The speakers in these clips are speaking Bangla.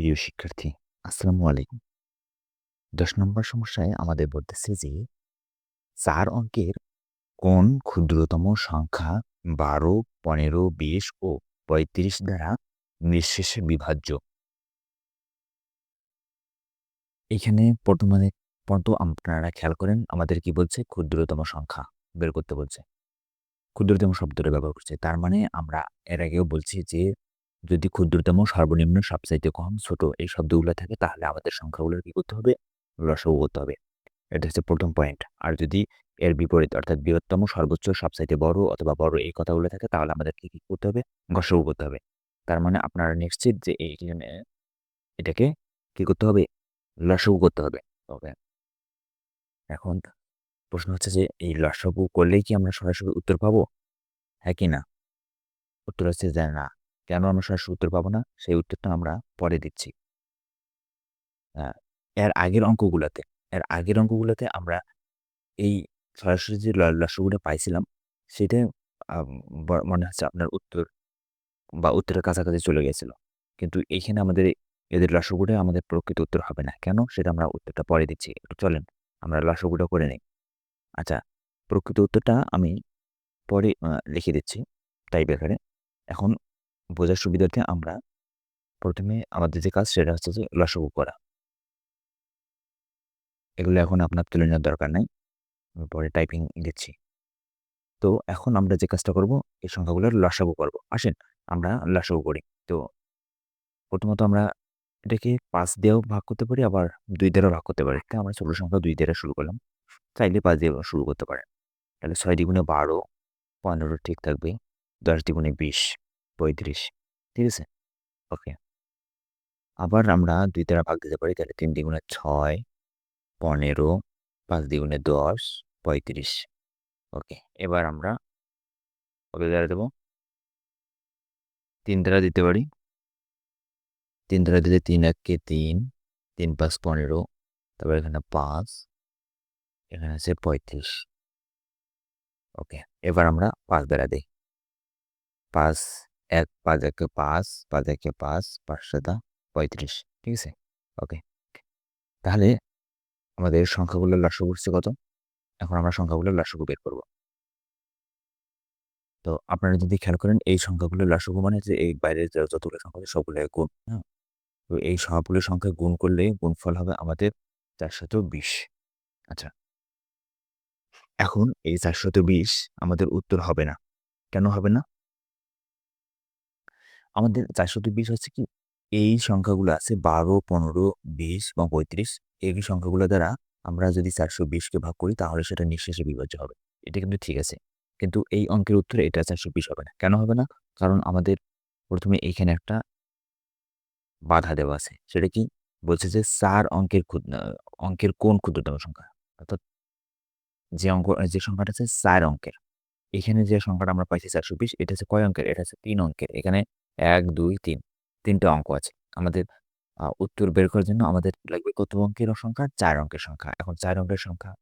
প্রিয় শিক্ষার্থী, আসসালামু আলাইকুম। দশ নম্বর সমস্যায় আমাদের বলতেছে যে, চার অঙ্কের কোন ক্ষুদ্রতম সংখ্যা বারো, পনেরো, বিশ ও পঁয়ত্রিশ দ্বারা নিঃশেষে বিভাজ্য? এখানে বর্তমানে পর্যন্ত আপনারা খেয়াল করেন, আমাদের কি বলছে? ক্ষুদ্রতম সংখ্যা বের করতে বলছে। ক্ষুদ্রতম শব্দটা ব্যবহার করছে। তার মানে আমরা এর আগেও বলছি যে যদি ক্ষুদ্রতম, সর্বনিম্ন, সবচাইতে কম, ছোট এই শব্দগুলো থাকে, তাহলে আমাদের সংখ্যাগুলোর কি করতে হবে? লসও করতে হবে। এটা হচ্ছে প্রথম পয়েন্ট আর যদি এর বিপরীত, অর্থাৎ বৃহত্তম, সর্বোচ্চ, সবচাইতে বড় অথবা বড় এই কথাগুলো থাকে, তাহলে আমাদের কি করতে হবে? গসও করতে হবে। তার মানে আপনারা নিশ্চিত যে এইখানে এটাকে কি করতে হবে? লসও করতে হবে। তবে এখন প্রশ্ন হচ্ছে যে, এই লসগু করলেই কি আমরা সরাসরি উত্তর পাবো? হ্যাঁ কি না? উত্তর হচ্ছে যে না। কেন আমরা সরাসরি উত্তর পাবো না? সেই উত্তরটা আমরা পরে দিচ্ছি। এর আগের অঙ্কগুলোতে, এর আগের অঙ্কগুলোতে আমরা এই সরাসরি যে লসগুলো পাইছিলাম, সেটা মনে হচ্ছে আপনার উত্তর বা উত্তরের কাছাকাছি চলে গেছিল। কিন্তু এইখানে আমাদের এদের লসগুলো আমাদের প্রকৃত উত্তর হবে না। কেন? সেটা আমরা উত্তরটা পরে দিচ্ছি। একটু চলেন, আমরা লসগুলো করে নিই। আচ্ছা প্রকৃত উত্তরটা আমি পরে লিখে দিচ্ছি তাই বেকারে এখন বোঝার সুবিধার্থে আমরা প্রথমে আমাদের যে কাজ সেটা হচ্ছে যে লসগু করা। এগুলো এখন আপনার তুলে নেওয়ার দরকার নাই পরে টাইপিং দিচ্ছি। তো এখন আমরা যে কাজটা করব, এই সংখ্যাগুলোর লসাগু করব। আসেন, আমরা লসাগু করি। তো প্রথমত আমরা এটাকে পাঁচ দিয়েও ভাগ করতে পারি, আবার দুই দ্বারাও ভাগ করতে পারি। আমরা ষোলো সংখ্যা দুই দ্বারা শুরু করলাম। চাইলে পাঁচ দিয়ে শুরু করতে পারেন। তাহলে ছয় দ্বিগুণে বারো, পনেরো ঠিক থাকবে, দশ দ্বিগুণে বিশ। পঁয়ত্রিশ, ঠিক আছে? ওকে আবার আমরা দুই দ্বারা ভাগ দিতে পারি, তাহলে তিন দ্বিগুণে ছয়, পনেরো, পাঁচ দ্বিগুণে দশ, পঁয়ত্রিশ। ওকে এবার আমরা কত দ্বারা দেবো? তিন দ্বারা দিতে পারি। তিন দ্বারা দিলে তিন এককে তিন তিন পাঁচ পনেরো, তারপর এখানে পাঁচ, এখানে আছে পঁয়ত্রিশ। ওকে এবার আমরা পাঁচ দ্বারা দিই। পাঁচ এক পাঁচ পাঁচ পাঁচ পাঁচ পাঁচ সাতা পঁয়ত্রিশ, ঠিক আছে? ওকে। তাহলে আমাদের সংখ্যাগুলো লসগু উঠছে কত? এখন আমরা সংখ্যাগুলো লসগু বের করব। তো আপনারা যদি খেয়াল করেন, এই সংখ্যাগুলো লসগু মানে যে এই বাইরের যতগুলো সংখ্যা সবগুলো গুণ হ্যাঁ? তো এই সবগুলো সংখ্যা গুণ করলে গুণফল হবে আমাদের চারশত বিশ। আচ্ছা। এখন এই চারশত বিশ আমাদের উত্তর হবে না। কেন হবে না? আমাদের চারশত বিশ হচ্ছে কি, এই সংখ্যাগুলো আছে বারো, পনেরো, বিশ এবং পঁয়ত্রিশ। এই সংখ্যাগুলো দ্বারা আমরা যদি চারশো বিশকে ভাগ করি, তাহলে সেটা নিঃশেষে বিভাজ্য হবে। এটা কিন্তু ঠিক আছে। কিন্তু এই অঙ্কের উত্তরে এটা চারশো বিশ হবে না। কেন হবে না? কারণ আমাদের প্রথমে এইখানে একটা বাধা দেওয়া আছে। সেটা কি? বলছে যে চার অঙ্কের অঙ্কের কোন ক্ষুদ্রতম সংখ্যা। অর্থাৎ যে অঙ্ক, যে সংখ্যাটা আছে চার অঙ্কের। এখানে যে সংখ্যাটা আমরা পাইছি চারশো বিশ, এটা হচ্ছে কয় অঙ্কের? এটা হচ্ছে তিন অঙ্কের। এখানে এক, দুই, তিন, তিনটে অঙ্ক আছে। আমাদের উত্তর বের করার জন্য আমাদের লাগবে কত অঙ্কের সংখ্যা? চার অঙ্কের সংখ্যা। এখন চার অঙ্কের সংখ্যা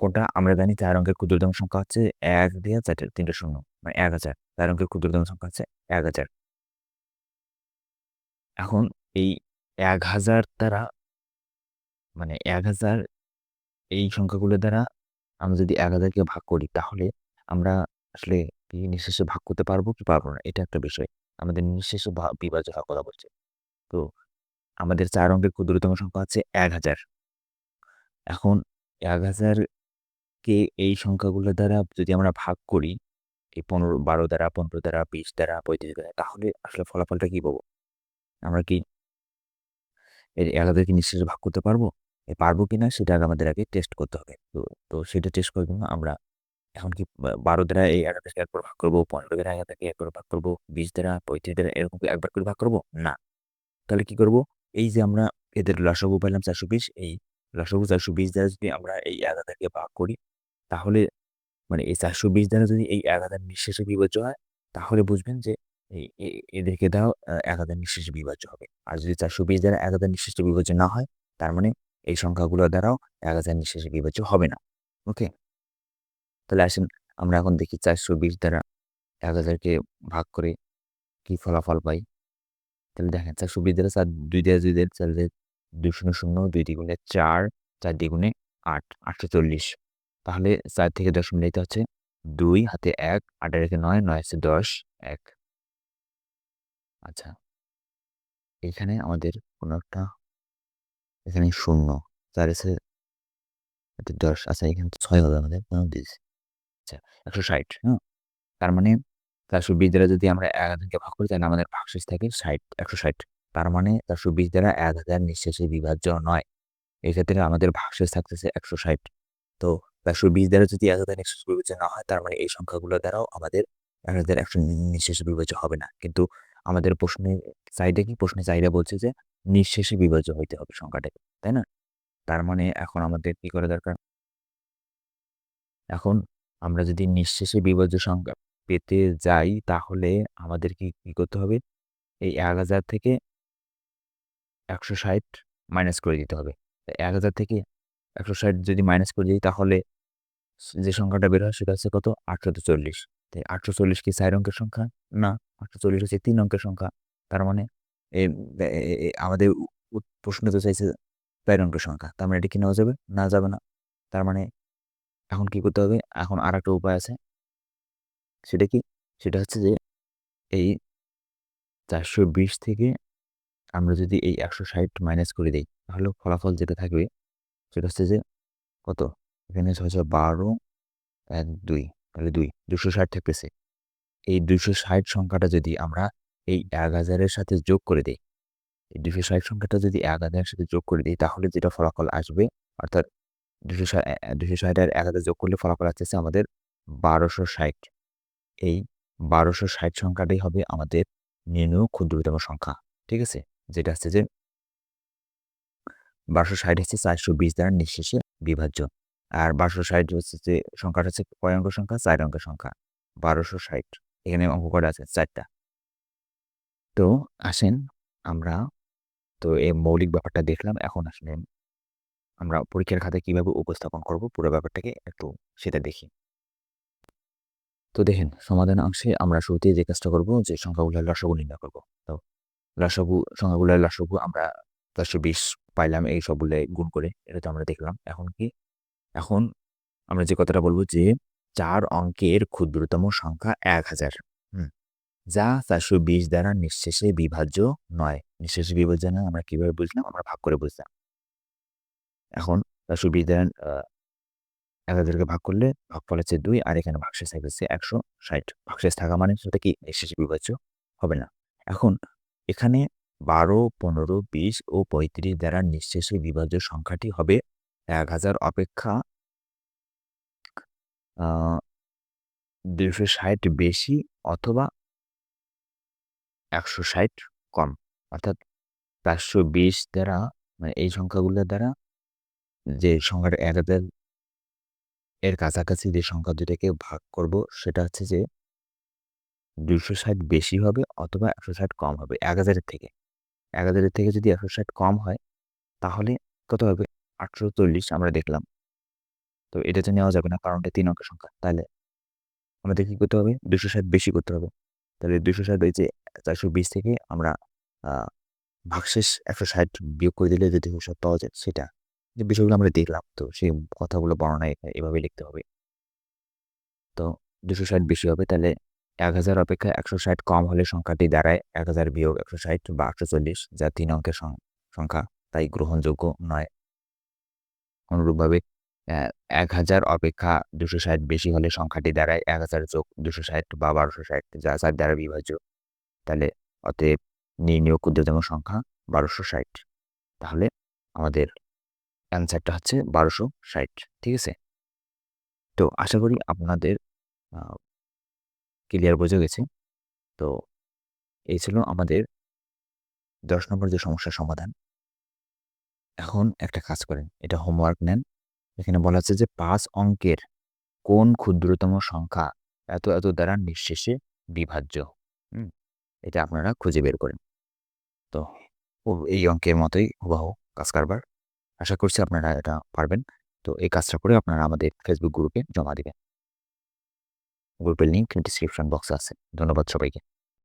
কোনটা? আমরা জানি চার অঙ্কের ক্ষুদ্রতম সংখ্যা হচ্ছে এক দিয়ে চারটে তিনটে শূন্য মানে এক হাজার। চার অঙ্কের ক্ষুদ্রতম সংখ্যা হচ্ছে এক হাজার। এখন এই এক হাজার দ্বারা মানে এক হাজার এই সংখ্যাগুলো দ্বারা আমরা যদি এক হাজারকে ভাগ করি, তাহলে আমরা আসলে নিঃশেষে ভাগ করতে পারব কি পারব না, এটা একটা বিষয়। আমাদের নিঃশেষে বিভাজ্য হওয়ার কথা বলছে। তো আমাদের চার অঙ্কের ক্ষুদ্রতম সংখ্যা হচ্ছে এক হাজার। এখন এক হাজারকে এই সংখ্যাগুলো দ্বারা যদি আমরা ভাগ করি, এই পনেরো, বারো দ্বারা, পনেরো দ্বারা, বিশ দ্বারা, পঁয়ত্রিশ দ্বারা, তাহলে আসলে ফলাফলটা কি পাবো? আমরা কি এই এক হাজারকে নিঃশেষে ভাগ করতে পারব? পারব কিনা সেটা আমাদের আগে টেস্ট করতে হবে। তো তো সেটা টেস্ট করার জন্য আমরা এখন কি বারো দ্বারা এই এগারোটাকে একবার ভাগ করব, পনেরো দ্বারা এগারোটাকে একবার ভাগ করব, বিশ দ্বারা পঁয়ত্রিশ দ্বারা এরকম একবার করে ভাগ করব? না। তাহলে কি করব? এই যে আমরা এদের লসাগু পাইলাম চারশো বিশ, এই লসাগু চারশো বিশ দ্বারা যদি আমরা এই এক হাজারকে ভাগ করি, তাহলে মানে এই চারশো বিশ দ্বারা যদি এই এক হাজার নিঃশেষে বিভাজ্য হয়, তাহলে বুঝবেন যে এই এদেরকে দাও এক হাজার নিঃশেষে বিভাজ্য হবে। আর যদি চারশো বিশ দ্বারা এক হাজার নিঃশেষে বিভাজ্য না হয়, তার মানে এই সংখ্যাগুলো দ্বারাও এক হাজার নিঃশেষে বিভাজ্য হবে না। ওকে? তাহলে আসেন আমরা এখন দেখি চারশো বিশ দ্বারা এক হাজারকে ভাগ করে কি ফলাফল পাই। তাহলে দেখেন চারশো বিশ দ্বারা চার দুই দ্বারা দুই দ্বারা চার দুই শূন্য শূন্য দুই দ্বিগুণে চার চার দ্বিগুণে আট আটশো চল্লিশ তাহলে চার থেকে দশ মিলাইতে হচ্ছে দুই হাতে এক আটের রেখে নয় নয় আছে দশ, এক। আচ্ছা। এখানে আমাদের কোনো একটা এখানে শূন্য, চার আছে দশ আচ্ছা এখানে ছয় হবে আমাদের আচ্ছা একশো ষাট। হ্যাঁ তার মানে চারশো বিশ দ্বারা যদি আমরা এক হাজারকে ভাগ করি তাহলে আমাদের ভাগশেষ থাকে ষাট একশো ষাট। তার মানে চারশো বিশ দ্বারা এক হাজার নিঃশেষে বিভাজ্য নয়। এক্ষেত্রে আমাদের ভাগশেষ থাকতেছে একশো ষাট। তো চারশো বিশ দ্বারা যদি এক হাজার নিঃশেষ বিভাজ্য না হয় তার মানে এই সংখ্যাগুলো দ্বারাও আমাদের এক হাজার একশো নিঃশেষে বিভাজ্য হবে না। কিন্তু আমাদের প্রশ্নে চাইটা কি? প্রশ্নে চাইটা বলছে যে নিঃশেষে বিভাজ্য হইতে হবে সংখ্যাটাকে তাই না? তার মানে এখন আমাদের কি করা দরকার? এখন আমরা যদি নিঃশেষে বিভাজ্য সংখ্যা পেতে যাই, তাহলে আমাদের কি কি করতে হবে? এই এক হাজার থেকে একশো ষাট মাইনাস করে দিতে হবে। এক হাজার থেকে একশো ষাট যদি মাইনাস করে দিই, তাহলে যে সংখ্যাটা বের হয়, সেটা হচ্ছে কত? আটশো চল্লিশ। তাই আটশো চল্লিশ কি চার অঙ্কের সংখ্যা? না আটশো চল্লিশ হচ্ছে তিন অঙ্কের সংখ্যা। তার মানে আমাদের প্রশ্ন তো চাইছে চার অঙ্কের সংখ্যা। তার মানে এটা কি নেওয়া যাবে? না যাবে না। তার মানে এখন কি করতে হবে? এখন আর একটা উপায় আছে। সেটা কি? সেটা হচ্ছে যে, এই চারশো বিশ থেকে আমরা যদি এই একশো ষাট মাইনাস করে দিই, তাহলে ফলাফল যেটা থাকবে, সেটা হচ্ছে যে, কত? এখানে ছয়শো বারো, এক, দুই, তাহলে দুই, দুশো ষাট থাকতেছে। এই দুশো ষাট সংখ্যাটা যদি আমরা এই এক হাজারের সাথে যোগ করে দিই, এই দুশো ষাট সংখ্যাটা যদি এক হাজারের সাথে যোগ করে দিই, তাহলে যেটা ফলাফল আসবে, অর্থাৎ দুশো দুশো ষাট এক হাজার যোগ করলে ফলাফল আসতেছে আমাদের বারোশো ষাট। এই বারোশো ষাট সংখ্যাটাই হবে আমাদের নির্ণয় ক্ষুদ্রতম সংখ্যা, ঠিক আছে? যেটা হচ্ছে যে বারোশো ষাট হচ্ছে চারশো বিশ দ্বারা নিঃশেষে বিভাজ্য। আর বারোশো ষাট হচ্ছে যে সংখ্যাটা হচ্ছে কয় অঙ্ক সংখ্যা? চার অঙ্কের সংখ্যা। বারোশো ষাট, এখানে অঙ্ক কটা আছে চারটা। তো আসেন আমরা, তো এই মৌলিক ব্যাপারটা দেখলাম, এখন আসলে আমরা পরীক্ষার খাতে কীভাবে উপস্থাপন করব, পুরো ব্যাপারটাকে একটু সেটা দেখি। তো দেখেন, সমাধান অংশে আমরা শুরুতেই যে কাজটা করব, যে সংখ্যাগুলোর লসগু নির্ণয় করব। তো লসগু সংখ্যাগুলোর লসগু আমরা চারশো বিশ পাইলাম, এই সবগুলো গুণ করে, এটা তো আমরা দেখলাম। এখন কি? এখন আমরা যে কথাটা বলব যে চার অঙ্কের ক্ষুদ্রতম সংখ্যা এক হাজার যা চারশো বিশ দ্বারা নিঃশেষে বিভাজ্য নয়। নিঃশেষে বিভাজ্য না, আমরা কীভাবে বুঝলাম? আমরা ভাগ করে বুঝলাম। এখন বিশ দ্বারা এক হাজারকে ভাগ করলে ভাগফল হচ্ছে দুই আর এখানে ভাগশেষ থাকছে একশো ষাট। ভাগশেষ থাকা মানে সেটা কি নিঃশেষে বিভাজ্য হবে না। এখন এখানে বারো, পনেরো, বিশ ও পঁয়ত্রিশ দ্বারা নিঃশেষে বিভাজ্য সংখ্যাটি হবে এক হাজার অপেক্ষা দুশো ষাট বেশি অথবা একশো ষাট কম। অর্থাৎ চারশো বিশ দ্বারা মানে এই সংখ্যাগুলোর দ্বারা যে সংখ্যাটা হাজার এর কাছাকাছি যে সংখ্যা দুটাকে ভাগ করব, সেটা হচ্ছে যে দুশো ষাট বেশি হবে অথবা একশো ষাট কম হবে এক হাজারের থেকে। এক হাজারের থেকে যদি একশো ষাট কম হয়, তাহলে কত হবে? আটশো চল্লিশ আমরা দেখলাম। তো এটা তো নেওয়া যাবে না কারণ এটা তিন অঙ্কের সংখ্যা। তাহলে আমাদের কী করতে হবে? দুশো ষাট বেশি করতে হবে। তাহলে দুশো ষাট ওই যে চারশো বিশ থেকে আমরা ভাগশেষ একশো ষাট বিয়োগ করে দিলে যদি ষাট পাওয়া যায় সেটা যে বিষয়গুলো আমরা দেখলাম, তো সেই কথাগুলো বর্ণনায় এভাবে লিখতে হবে। তো দুশো ষাট বেশি হবে, তাহলে এক হাজার অপেক্ষা একশো ষাট কম হলে সংখ্যাটি দাঁড়ায় এক হাজার বিয়োগ একশো ষাট বা একশো চল্লিশ, যা তিন অঙ্কের সংখ্যা, তাই গ্রহণযোগ্য নয়। অনুরূপভাবে এক হাজার অপেক্ষা দুশো ষাট বেশি হলে সংখ্যাটি দাঁড়ায় এক হাজার যোগ দুশো ষাট বা বারোশো ষাট, যা চার দ্বারা বিভাজ্য। তাহলে অতএব নির্ণীয় ক্ষুদ্রতম সংখ্যা বারোশো ষাট। তাহলে আমাদের অ্যান্সারটা হচ্ছে বারোশো ষাট, ঠিক আছে? তো আশা করি আপনাদের ক্লিয়ার বোঝা গেছে। তো এই ছিল আমাদের দশ নম্বর যে সমস্যার সমাধান। এখন একটা কাজ করেন, এটা হোমওয়ার্ক নেন। এখানে বলা আছে যে পাঁচ অঙ্কের কোন ক্ষুদ্রতম সংখ্যা এত এত দ্বারা নিঃশেষে বিভাজ্য এটা আপনারা খুঁজে বের করেন। তো এই অঙ্কের মতোই হুবাহু কাজ কারবার। আশা করছি আপনারা এটা পারবেন। তো এই কাজটা করে আপনারা আমাদের ফেসবুক গ্রুপে জমা দেবেন। গ্রুপের লিঙ্ক ডিসক্রিপশন বক্সে আছে। ধন্যবাদ সবাইকে।